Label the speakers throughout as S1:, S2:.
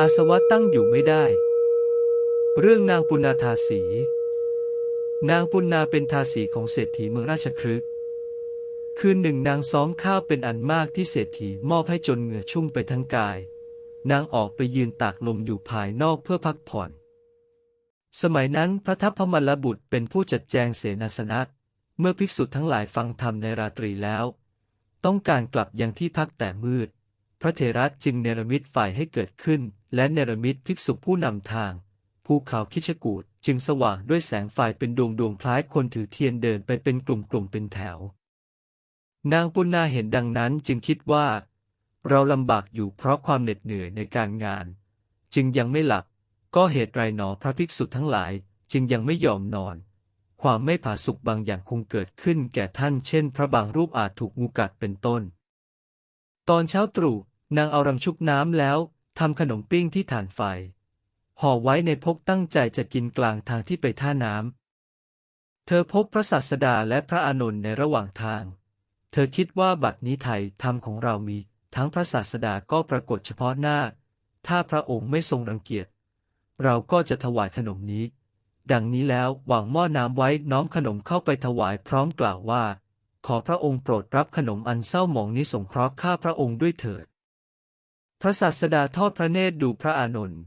S1: อาสวะตั้งอยู่ไม่ได้ เรื่องนางปุณาทาสี นางปุณาเป็นทาสีของเศรษฐีเมืองราชครึกคืนหนึ่งนางซ้อมข้าวเป็นอันมากที่เศรษฐีมอบให้จนเหงื่อชุ่มไปทั้งกาย นางออกไปยืนตากลมอยู่ภายนอกเพื่อพักผ่อน สมัยนั้นพระทัพพมลบุตรเป็นผู้จัดแจงเสนาสนะ เมื่อภิกษุทั้งหลายฟังธรรมในราตรีแล้ว ต้องการกลับยังที่พักแต่มืด พระเถระจึงเนรมิตฝ่ายให้เกิดขึ้น และเนรมิตภิกษุผู้นำทาง ภูเขาคิชกูดจึงสว่างด้วยแสงไฟเป็นดวงดวงคล้ายคนถือเทียนเดินไปเป็นกลุ่มกลุ่มเป็นแถว นางปุณณาเห็นดังนั้นจึงคิดว่า เราลำบากอยู่เพราะความเหน็ดเหนื่อยในการงาน จึงยังไม่หลับ ก็เหตุไรหนอพระภิกษุทั้งหลาย จึงยังไม่ยอมนอน ความไม่ผาสุกบางอย่างคงเกิดขึ้นแก่ท่านเช่น พระบางรูปอาจถูกงูกัดเป็นต้น ตอนเช้าตรู่นางเอารำชุบน้ำแล้วทำขนมปิ้งที่ฐานไฟห่อไว้ในพกตั้งใจจะกินกลางทางที่ไปท่าน้ำเธอพบพระศาสดาและพระอานนท์ในระหว่างทาง เธอคิดว่าบัดนี้ไทยธรรมของเรามี ทั้งพระศาสดาก็ปรากฏเฉพาะหน้า ถ้าพระองค์ไม่ทรงรังเกียจ เราก็จะถวายขนมนี้ ดังนี้แล้ววางหม้อน้ำไว้น้อมขนมเข้าไปถวายพร้อมกล่าวว่า ขอพระองค์โปรดรับขนมอันเศร้าหมองนี้สงเคราะห์ข้าพระองค์ด้วยเถิด พระศาสดาทอดพระเนตรดูพระอานนท์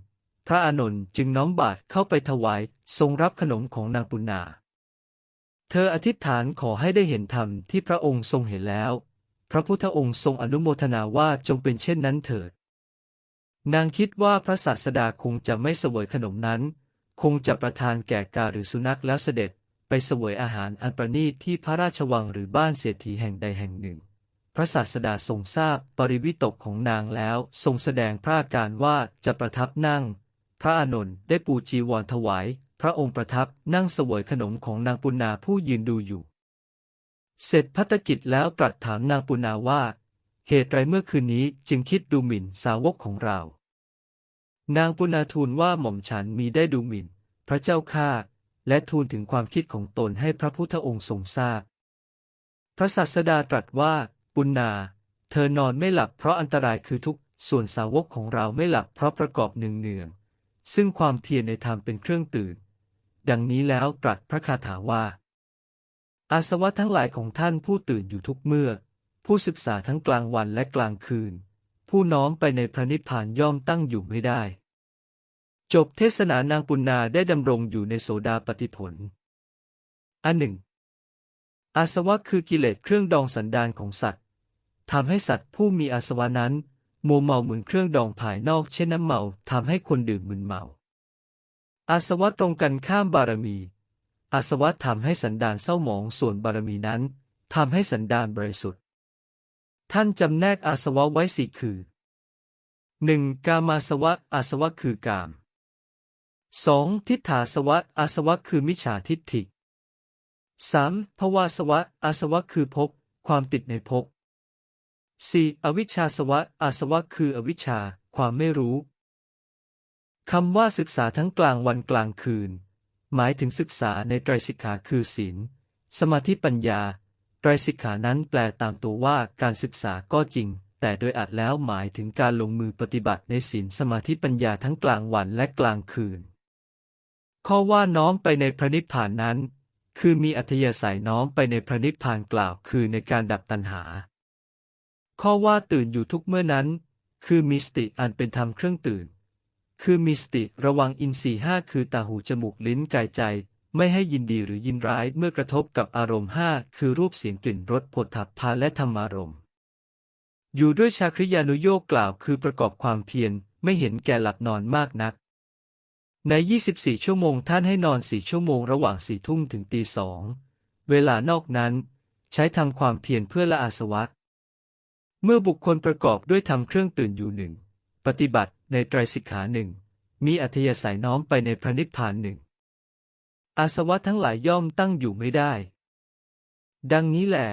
S1: พระอานนท์จึงน้อมบาตรเข้าไปถวายทรงรับขนมของนางปุณณาเธออธิษฐานขอให้ได้เห็นธรรมที่พระองค์ทรงเห็นแล้ว พระพุทธองค์ทรงอนุโมทนาว่าจงเป็นเช่นนั้นเถิด นางคิดว่าพระศาสดาคงจะไม่เสวยขนมนั้น คงจะประทานแก่กาหรือสุนัขแล้วเสด็จ ไปเสวยอาหารอันประณีตที่พระราชวังหรือบ้านเศรษฐีแห่งใดแห่งหนึ่ง พระศาสดาทรงทราบปริวิตกของนางแล้วทรงแสดงพระอาการว่าจะประทับนั่ง พระอานนท์ได้ปูจีวรถวาย พระองค์ประทับนั่งเสวยขนมของนางปุณาผู้ยืนดูอยู่ เสร็จพัฒกิจแล้วตรัสถามนางปุณาว่า เหตุไรเมื่อคืนนี้จึงคิดดูหมิ่นสาวกของเรา นางปุณาทูลว่าหม่อมฉันมีได้ดูหมิ่น พระเจ้าข้า และทูลถึงความคิดของตนให้พระพุทธองค์ทรงทราบ พระศาสดาตรัสว่า ปุณณาเธอนอนไม่หลับเพราะอันตรายคือทุกส่วนสาวกของเราไม่หลับเพราะประกอบเนือง ซึ่งความเพียรในธรรมเป็นเครื่องตื่น ดังนี้แล้วตรัสพระคาถาว่า อาสวะทั้งหลายของท่านผู้ตื่นอยู่ทุกเมื่อ ผู้ศึกษาทั้งกลางวันและกลางคืน ผู้น้อมไปในพระนิพพานย่อมตั้งอยู่ไม่ได้ จบเทศนานางปุณณาได้ดำรงอยู่ในโสดาปฏิผล อันหนึ่ง อาสวะคือกิเลสเครื่องดองสันดานของสัตว์ทำให้สัตว์ผู้มีอาสวะนั้นมัวเมาเหมือนเครื่องดองภายนอกเช่นน้ำเมาทำให้คนดื่มมึนเมา อาสวะตรงกันข้ามบารมี อาสวะทำให้สันดานเศร้าหมองส่วนบารมีนั้นทำให้สันดานบริสุทธิ์ ท่านจำแนกอาสวะไว้สี่คือ 1. กามาสวะอาสวะคือกาม 2. ทิฏฐาสวะอาสวะคือมิจฉาทิฏฐิ 3. ภวาสวะอาสวะคือภพความติดในภพ 4. อวิชชาสวะอาสวะคืออวิชชา ความไม่รู้คำว่าศึกษาทั้งกลางวันกลางคืน หมายถึงศึกษาในไตรสิกขาคือศีล สมาธิปัญญา ไตรสิกขานั้นแปลตามตัวว่าการศึกษาก็จริง แต่โดยอัดแล้วหมายถึงการลงมือปฏิบัติในศีลสมาธิปัญญาทั้งกลางวันและกลางคืน ข้อว่าน้อมไปในพระนิพพานนั้น คือมีอัธยาศัยน้อมไปในพระนิพพานกล่าวคือในการดับตัณหา ข้อว่าตื่นอยู่ทุกเมื่อนั้น คือมีสติอันเป็นธรรมเครื่องตื่น คือมีสติระวังอินทรีย์ห้าคือตาหูจมูกลิ้นกายใจ ไม่ให้ยินดีหรือยินร้ายเมื่อกระทบกับอารมณ์ห้าคือรูปเสียงกลิ่นรสผลถัพพะและธรรมารมณ์อยู่ด้วยชาคริยานุโยกกล่าวคือประกอบความเพียรไม่เห็นแก่หลับนอนมากนัก ใน 24 ชั่วโมงท่านให้นอน 4 ชั่วโมงระหว่าง 4 ทุ่มถึงตีสอง เวลานอกนั้น ใช้ทำความเพียรเพื่อละอาสวะ เมื่อบุคคลประกอบด้วยทำเครื่องตื่นอยู่หนึ่ง ปฏิบัติในไตรสิกขาหนึ่ง มีอัธยาศัยน้อมไปในพระนิพพานหนึ่ง อาสวะทั้งหลายย่อมตั้งอยู่ไม่ได้ ดังนี้แหละ